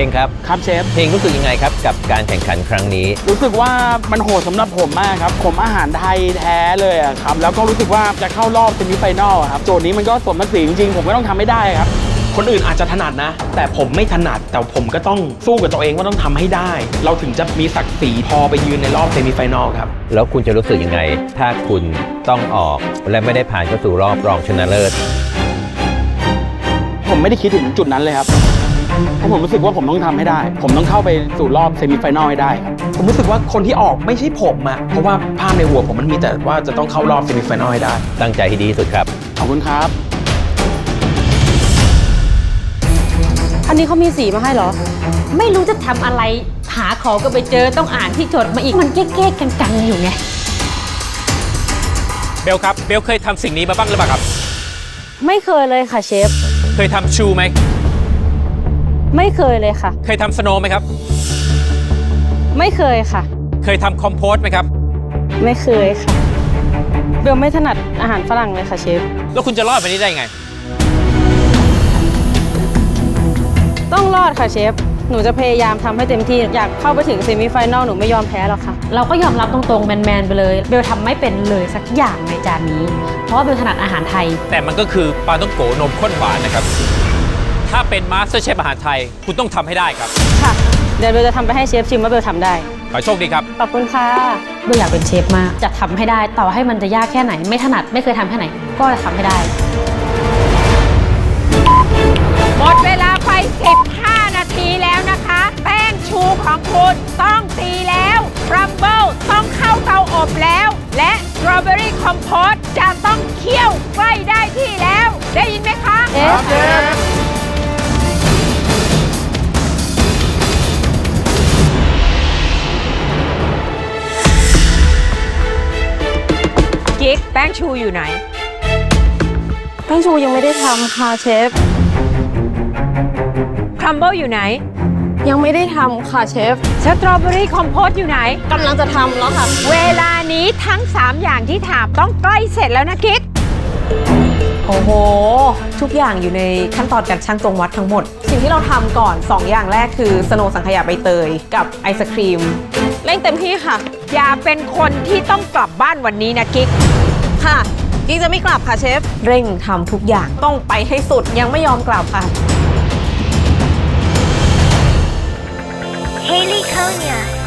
ฮงครับครับเชฟ เฮงรู้สึกยังไงครับกับการแข่งขันครั้งนี้ รู้สึกว่ามันโหดสำหรับผมมากครับ ผมอาหารไทยแท้เลยอะครับ แล้วก็รู้สึกว่าจะเข้ารอบเซมิไฟแนลอะครับโจทย์นี้มันก็สมศักดิ์ศรีจริงๆ ผมก็ต้องทำให้ได้ครับ คนอื่นอาจจะถนัดนะ แต่ผมไม่ถนัดแต่ผมก็ต้องสู้กับตัวเองว่าต้องทำให้ได้ เราถึงจะมีศักดิ์ศรีพอไปยืนในรอบเซมิไฟแนอลครับ แล้วคุณจะรู้สึกยังไง ถ้าคุณต้องออกและไม่ได้ผ่านเข้าสู่รอบรองชนะเลิศ ผมไม่ได้คิดถึงจุดนั้นเลยครับเพราะผมรู้สึกว่าผมต้องทำให้ได้ ผมต้องเข้าไปสู่รอบเซมิไฟแนลให้ได้ครับ ผมรู้สึกว่าคนที่ออกไม่ใช่ผมอะเพราะว่าภาพในหัวผมมันมีแต่ว่าจะต้องเข้ารอบเซมิไฟแนลให้ได้ ตั้งใจให้ดีที่สุดครับ ขอบคุณครับ อันนี้เขามีสีมาให้เหรอ ไม่รู้จะทำอะไร หาของก็ไปเจอต้องอ่านที่จดมาอีก มันเก๊กๆกันๆอยู่ไง เบลครับ เบลเคยทำสิ่งนี้มาบ้างหรือเปล่าครับ ไม่เคยเลยค่ะเชฟเค ยทำชูไหม ไม่เคยเลยค่ะ เคยทำสโนว์ไหมครับ ไม่เคยค่ะ เคยทำคอมโพสไหมครับ ไม่เคยค่ะ เบลไม่ถนัดอาหารฝรั่งเลยค่ะเชฟ แล้วคุณจะรอดไปนี้ได้ไง ต้องรอดค่ะเชฟ หนูจะพยายามทำให้เต็มที่อยากเข้าไปถึงเซมิไฟแนลหนูไม่ยอมแพ้หรอกค่ะ เราก็ยอมรับตรงๆแมนๆไปเลยเบลทำไม่เป็นเลยสักอย่างในจานนี้ เพราะว่าเบลถนัดอาหารไทย แต่มันก็คือปลาต้องโกนมข้นหวานนะครับ ถ้าเป็นมาสเตอร์เชฟอาหารไทย คุณต้องทำให้ได้ครับค่ะเดี๋ยวเบลจะทำไปให้เชฟชิมว่าเบลทำได้ขอให้โชคดีครับ ขอบคุณค่ะเบลอยากเป็นเชฟมากจะทำให้ได้ต่อให้มันจะยากแค่ไหน ไม่ถนัดไม่เคยทำแค่ไหน ก็จะทำให้ได้ ของคุณต้องตีแล้วครัมเบิลต้องเข้าเตาอบแล้ว และสตรอเบอรี่คอมโพสจะต้องเคี่ยวใกล้ได้ที่แล้ว ได้ยินไหมคะเอ๊ะกิ๊กแป้งชูอยู่ไหน แป้งชูยังไม่ได้ทำค่ะเชฟครัมเบิลอยู่ไหน ยังไม่ได้ทำค่ะเชฟ สตรอเบอรี่คอมโพสอยู่ไหน กำลังจะทำแล้วค่ะ เวลานี้ทั้ง 3 อย่างที่ถามต้องใกล้เสร็จแล้วนะกิ๊กโอ้โห ทุกอย่างอยู่ในขั้นตอนการช่างตวงวัดทั้งหมด สิ่งที่เราทำก่อน 2 อย่างแรกคือสโนว์สังขยาใบเตยกับไอศครีม เร่งเต็มที่ค่ะ อย่าเป็นคนที่ต้องกลับบ้านวันนี้นะกิ๊ก ค่ะ กิ๊กจะไม่กลับค่ะเชฟ เร่งทำทุกอย่างต้องไปให้สุดยังไม่ยอมกลับค่ะ Haley Konya.